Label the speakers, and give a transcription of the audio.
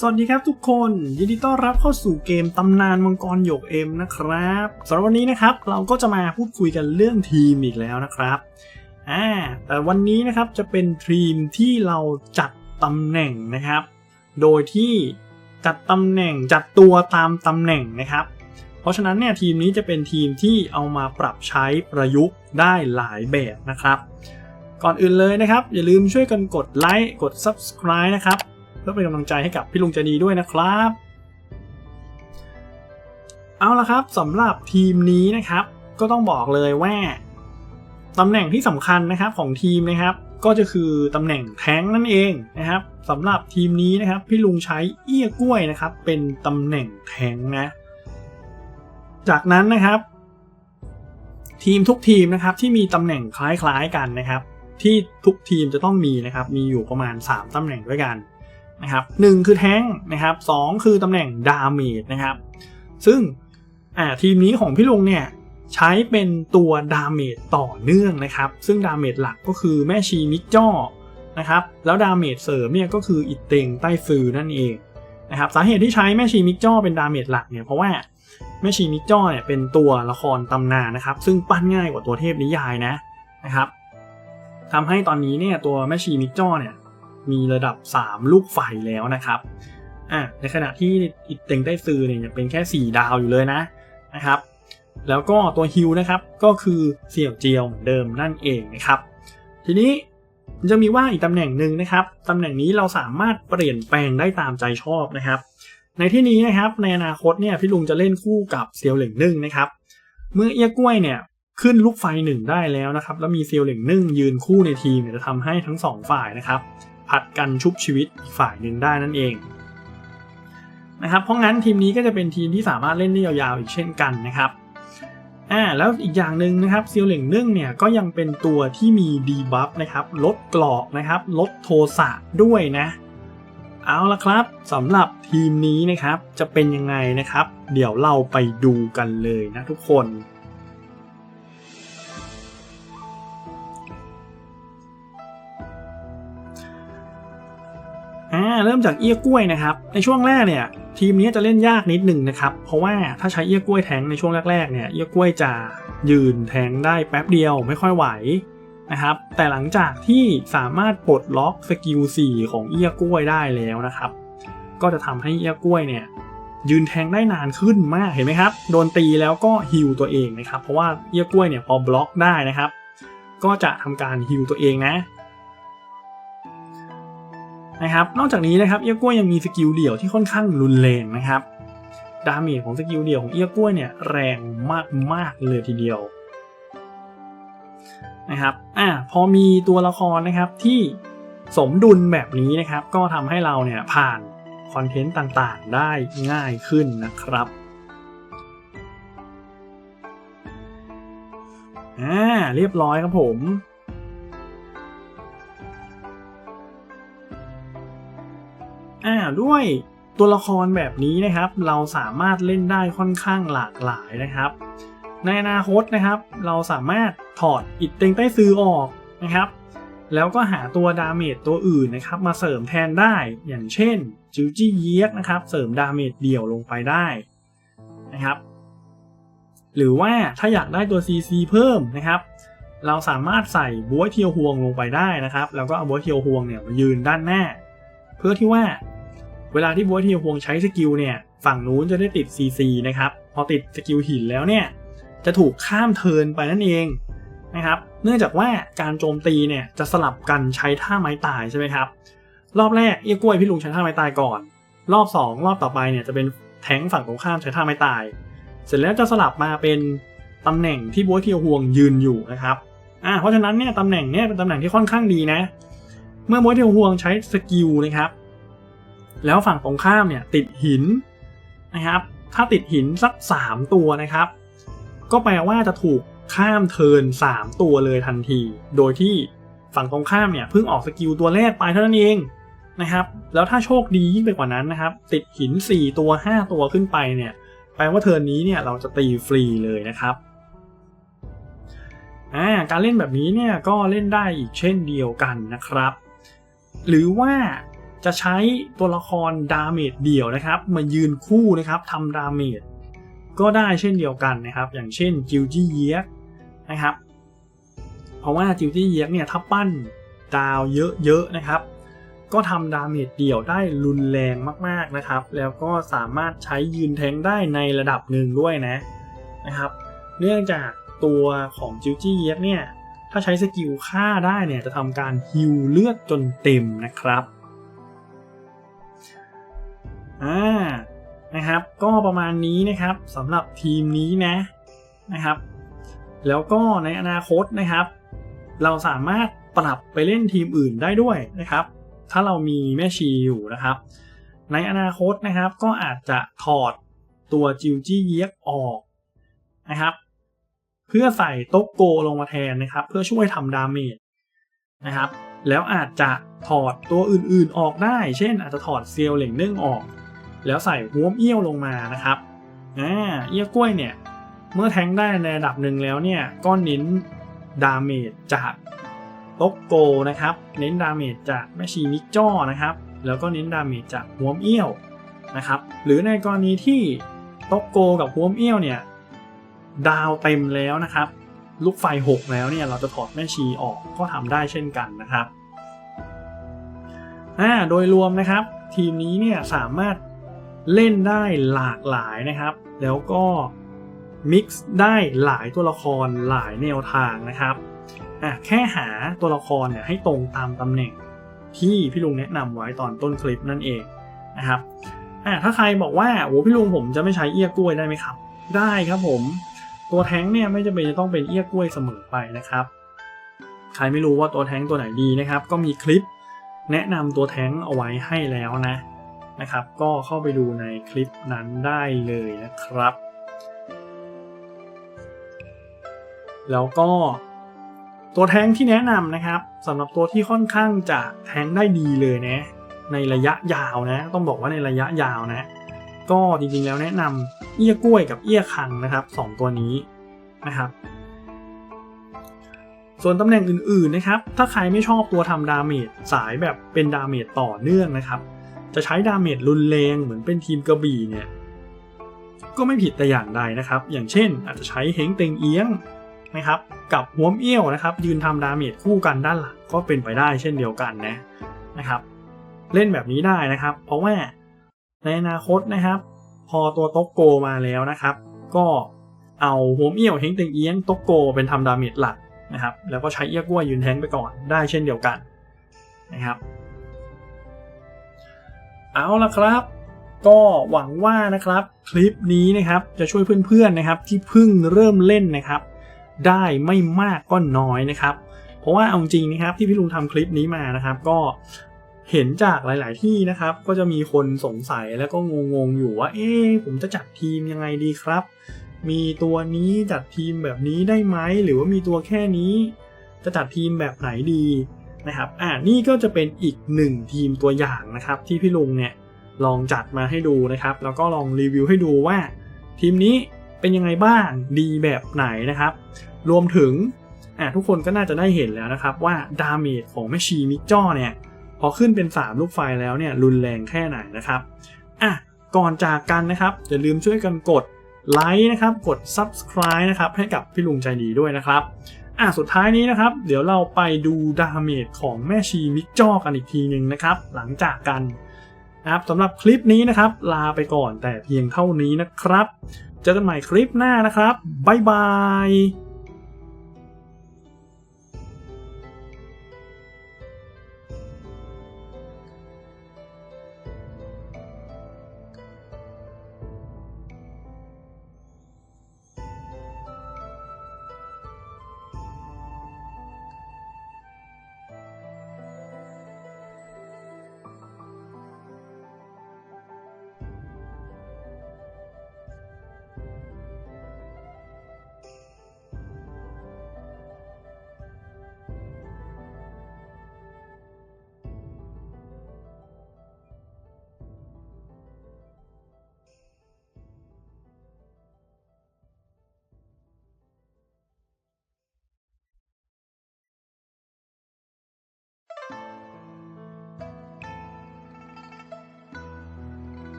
Speaker 1: สวัสดีครับทุกคน ยินดีต้อนรับเข้าสู่เกมตำนานมังกรหยกเอ็มนะครับสำหรับวันนี้นะครับเราก็จะมาพูดคุยกันเรื่องทีมอีกแล้วนะครับอ่าแต่วันนี้นะครับจะเป็นทีมที่เราจัดตำแหน่งนะครับ โดยที่จัดตำแหน่งจัดตัวตามตำแหน่งนะครับ เพราะฉะนั้นเนี่ยทีมนี้จะเป็นทีมที่เอามาปรับใช้ประยุกต์ได้หลายแบบนะครับ ก่อนอื่นเลยนะครับ อย่าลืมช่วยกันกดไลค์กด subscribe นะครับ พื่อเป็นกำลังใจให้กับพี่ลุงใจดีด้วยนะครับ เอาละครับสำหรับทีมนี้นะครับ ก็ต้องบอกเลยว่าตำแหน่งที่สำคัญนะครับของทีมนะครับ ก็จะคือตำแหน่งแท้งนั่นเองนะครับสำหรับทีมนี้นะครับ พี่ลุงใช้เอี้ยกล้วยนะครับ เป็นตำแหน่งแท้งนะ จากนั้นนะครับ ทีมทุกทีมนะครับที่มีตำแหน่งคล้ายๆกันนะครับ ที่ทุกทีมจะต้องมีนะครับ มีอยู่ประมาณ 3ตำแหน่งด้วยกัน นะครับหนึ่งคือแท้งนะครับสองคือตำแหน่งดาเมจนะครับ ซึ่งทีมนี้ของพี่ลุงเนี่ยใช้เป็นตัวดาเมจต่อเนื่องนะครับ ซึ่งดาเมจหลักก็คือแม่ชีมิกจ้อนะครับ แล้วดาเมจเสริมเนี่ยก็คืออิตเตงใต้ฟือนั่นเองนะครับสาเหตุที่ใช้แม่ชีมิกจ้อเป็นดาเมจหลักเนี่ยเพราะว่าแม่ชีมิกจ้อเนี่ยเป็นตัวละครตำนานนะครับ ซึ่งปั้นง่ายกว่าตัวเทพนิยายนะนะครับทำให้ตอนนี้เนี่ยตัวแม่ชีมิกจ้อเนี่ย มีระดับ 3 ลูกไฟแล้วนะครับอะในขณะที่อิเต็งใต้ซือเนี่ยยังเป็นแค่ 4 ดาวอยู่เลยนะนะครับ แล้วก็ตัวฮิวนะครับก็คือเสี่ยวเจียวเหมือนเดิมนั่นเองนะครับ ทีนี้จะมีว่าอีกตำแหน่งหนึ่งนะครับตำแหน่งนี้เราสามารถเปลี่ยนแปลงได้ตามใจชอบนะครับ ในที่นี้นะครับในอนาคตเนี่ยพี่ลุงจะเล่นคู่กับเซียวเหล่งนึ่งนะครับ เมื่อเอี้ยกล้วยเนี่ยขึ้นลูกไฟหนึ่งได้แล้วนะครับ แล้วมีเซียวเหล่งนึ่งยืนคู่ในทีมเนี่ยจะทำให้ทั้งสองฝ่ายนะครับ ผัดกันชุบชีวิตอีกฝ่ายหนึ่งได้นั่นเองนะครับเพราะงั้นทีมนี้ก็จะเป็นทีมที่สามารถเล่นได้ยาวๆอีกเช่นกันนะครับอ่าแล้วอีกอย่างหนึ่งนะครับเซียวเหล่งนึ่งเนี่ยก็ยังเป็นตัวที่มีดีบัฟนะครับลดกรอกนะครับลดโทสะด้วยนะเอาละครับสำหรับทีมนี้นะครับจะเป็นยังไงนะครับ เดี๋ยวเราไปดูกันเลยนะทุกคน เริ่มจากเอี้ยกล้วยนะครับ ในช่วงแรกเนี่ยทีมนี้จะเล่นยากนิดหนึ่งนะครับ เพราะว่าถ้าใช้เอี้ยกล้วยแทงในช่วงแรกๆเนี่ยเอี้ยกล้วยจะยืนแทงได้แป๊บเดียวไม่ค่อยไหวนะครับ แต่หลังจากที่สามารถปลดล็อกสกิล 4 ของเอี้ยกล้วยได้แล้วนะครับ ก็จะทำให้เอี้ยกล้วยเนี่ยยืนแทงได้นานขึ้นมากเห็นไหมครับ โดนตีแล้วก็ฮิลตัวเองนะครับ เพราะว่าเอี้ยกล้วยเนี่ยพอบล็อกได้นะครับ ก็จะทำการฮิลตัวเองนะ นะครับ นอกจากนี้นะครับเอี้ยกล้วยยังมีสกิลเดี่ยวที่ค่อนข้างรุนแรงนะครับ ดาเมจของสกิลเดี่ยวของเอี้ยกล้วยเนี่ยแรงมากๆเลยทีเดียวนะครับ อ่า พอมีตัวละครนะครับที่สมดุลแบบนี้นะครับ ก็ทำให้เราเนี่ยผ่านคอนเทนต์ต่างๆ ได้ง่ายขึ้นนะครับ อ่า เรียบร้อยครับผม ด้วยตัวละครแบบนี้นะครับ เราสามารถเล่นได้ค่อนข้างหลากหลายนะครับ ในอนาคตนะครับ เราสามารถถอดอิดเต็งใต้ซื้อออกนะครับ แล้วก็หาตัวดาเมจตัวอื่นนะครับ มาเสริมแทนได้อย่างเช่นจิวจี้เยียกนะครับ เสริมดาเมจเดี่ยวลงไปได้นะครับ หรือว่าถ้าอยากได้ตัว CC เพิ่มนะครับ เราสามารถใส่บัวเทียวฮวงลงไปได้นะครับ แล้วก็เอาบัวเทียวฮวงเนี่ยมายืนด้านหน้า เพื่อที่ว่า เวลาที่บัวเทียวฮวงใช้สกิลเนี่ยฝั่งนู้นจะได้ติด CC นะครับพอติดสกิลหินแล้วเนี่ยจะถูกข้ามเทินไปนั่นเองนะครับเนื่องจากว่าการโจมตีเนี่ยจะสลับกันใช้ท่าไม้ตายใช่ไหมครับรอบแรกเอี้ยกล้วยพี่ลุงใช้ท่าไม้ตายก่อน รอบ 2 รอบต่อไปเนี่ยจะเป็นแทงฝั่งตรงข้ามใช้ท่าไม้ตาย เสร็จแล้วจะสลับมาเป็นตำแหน่งที่บัวเทียวฮวงยืนอยู่นะครับอ่าเพราะฉะนั้นเนี่ยตำแหน่งเนี่ยเป็นตำแหน่งที่ค่อนข้างดีนะ เมื่อบัวเทียวฮวงใช้สกิลนะครับ แล้วฝั่งตรงข้ามเนี่ยติดหินนะครับ ถ้าติดหินสัก 3 ตัวนะครับ ก็แปลว่าจะถูกข้ามเทิร์น3 ตัวเลยทันที โดยที่ฝั่งตรงข้ามเนี่ยเพิ่งออกสกิลตัวแรกไปเท่านั้นเองนะครับ แล้วถ้าโชคดียิ่งไปกว่านั้นนะครับ ติดหิน 4 ตัว 5 ตัวขึ้นไปเนี่ย แปลว่าเทินนี้เนี่ยเราจะตีฟรีเลยนะครับอ่าการเล่นแบบนี้เนี่ยก็เล่นได้อีกเช่นเดียวกันนะครับ หรือว่า จะใช้ตัวละครดาเมจเดี่ยวนะครับ มายืนคู่นะครับทำดาเมจก็ได้เช่นเดียวกันนะครับ อย่างเช่นจิวจี้เยียกนะครับ เพราะว่าจิวจี้เยียกเนี่ยถ้าปั้นดาวเยอะๆนะครับ ก็ทำดาเมจเดี่ยวได้รุนแรงมากๆนะครับ แล้วก็สามารถใช้ยืนแทงได้ในระดับหนึ่งด้วยนะนะครับ เนื่องจากตัวของจิวจี้เยียกเนี่ยถ้าใช้สกิลฆ่าได้เนี่ยจะทำการฮิวเลือดจนเต็มนะครับ อ่านะครับ ก็ประมาณนี้นะครับสำหรับทีมนี้นะนะครับ แล้วก็ในอนาคตนะครับ เราสามารถปรับไปเล่นทีมอื่นได้ด้วยนะครับ ถ้าเรามีแม่ชีอยู่นะครับ ในอนาคตนะครับก็อาจจะถอดตัวจิวจี้เยียกออกนะครับ เพื่อใส่โต๊กโกลงมาแทนนะครับ เพื่อช่วยทำดาเมจนะครับ แล้วอาจจะถอดตัวอื่นๆออกได้ เช่น อาจจะถอดเซียวเหล่งเนึ่องออก แล้วใส่หัวเอี้ยวลงมานะครับอ่าเอี้ยกล้วยเนี่ยเมื่อแทงได้ในระดับหนึ่งแล้วเนี่ยก็เน้นดาเมจจากโต๊กโกนะครับ เน้นดาเมจจากแมชีมิจ้อนะครับ แล้วก็เน้นดาเมจจากหัวเอี้ยวนะครับ หรือในกรณีที่โต๊กโกกับหัวเอี้ยวเนี่ยดาวเต็มแล้วนะครับ ลูกไฟหกแล้วเนี่ยเราจะถอดแม่ชีออกก็ทำได้เช่นกันนะครับอ่าโดยรวมนะครับ ทีมนี้เนี่ยสามารถ เล่นได้หลากหลายนะครับ แล้วก็มิกซ์ได้หลายตัวละครหลายแนวทางนะครับอะแค่หาตัวละครเนี่ยให้ตรงตามตำแหน่งที่พี่ลุงแนะนำไว้ตอนต้นคลิปนั่นเองนะครับอะถ้าใครบอกว่าโอ้พี่ลุงผมจะไม่ใช้เอี้ยกล้วยได้ไหมครับ ได้ครับผม ตัวแท้งเนี่ยไม่จำเป็นจะต้องเป็นเอี้ยกล้วยเสมอไปนะครับ ใครไม่รู้ว่าตัวแท้งตัวไหนดีนะครับ ก็มีคลิปแนะนำตัวแท้งเอาไว้ให้แล้วนะ นะครับ ก็เข้าไปดูในคลิปนั้นได้เลยนะครับ แล้วก็ตัวแท้งที่แนะนำนะครับสำหรับตัวที่ค่อนข้างจะแท้งได้ดีเลยนะ ในระยะยาวนะ ต้องบอกว่าในระยะยาวนะ ก็จริงๆแล้วแนะนำเอี้ยกล้วยกับเอี้ยคังนะครับสองตัวนี้นะครับส่วนตำแหน่งอื่นๆนะครับ ถ้าใครไม่ชอบตัวทำดาเมจสายแบบเป็นดาเมจต่อเนื่องนะครับ จะใช้ดาเมจรุนแรงเหมือนเป็นทีมกระบี่เนี่ยก็ไม่ผิดแต่อย่างใดนะครับ อย่างเช่น อาจจะใช้เฮงเต็งเอียงนะครับกับหัวเอี้ยวนะครับ ยืนทำดาเมจคู่กันด้านหลังก็เป็นไปได้เช่นเดียวกันนะนะครับ เล่นแบบนี้ได้นะครับ เพราะว่าในอนาคตนะครับ พอตัวโต๊กโกมาแล้วนะครับ ก็เอาหัวเอี้ยวเฮงเต็งเอียงโต๊กโกเป็นทำดาเมจหลักนะครับ แล้วก็ใช้เอี้ยกล้วยยืนแทงไปก่อนได้เช่นเดียวกันนะครับ เอาละครับ ก็หวังว่านะครับคลิปนี้นะครับจะช่วยเพื่อนๆนะครับที่เพิ่งเริ่มเล่นนะครับ ได้ไม่มากก็น้อยนะครับ เพราะว่าเอาจริงนะครับที่พี่ลุงทำคลิปนี้มานะครับ ก็เห็นจากหลาย ๆ ที่นะครับ ก็จะมีคนสงสัยแล้วก็งงๆอยู่ว่า เอ๊ะผมจะจัดทีมยังไงดีครับ มีตัวนี้จัดทีมแบบนี้ได้ไหมหรือว่ามีตัวแค่นี้ จะจัดทีมแบบไหนดี นะครับอ่านี่ก็จะเป็นอีกหนึ่งทีมตัวอย่างนะครับที่พี่ลุงเนี่ยลองจัดมาให้ดูนะครับ แล้วก็ลองรีวิวให้ดูว่าทีมนี้เป็นยังไงบ้างดีแบบไหนนะครับ รวมถึงอ่าทุกคนก็น่าจะได้เห็นแล้วนะครับว่าดาเมจของแมชชีมิกจ้อเนี่ยพอขึ้นเป็น 3 ลูกไฟแล้วเนี่ยรุนแรงแค่ไหนนะครับอะก่อนจากกันนะครับ อย่าลืมช่วยกันกดไลค์นะครับ กด subscribe นะครับให้กับพี่ลุงใจดีด้วยนะครับ อะสุดท้ายนี้นะครับ เดี๋ยวเราไปดูดาเมจของแม่ชีมิกจอกันอีกทีหนึ่งนะครับ หลังจากกันนะครับสำหรับคลิปนี้นะครับ ลาไปก่อนแต่เพียงเท่านี้นะครับ เจอกันใหม่คลิปหน้านะครับบ๊ายบาย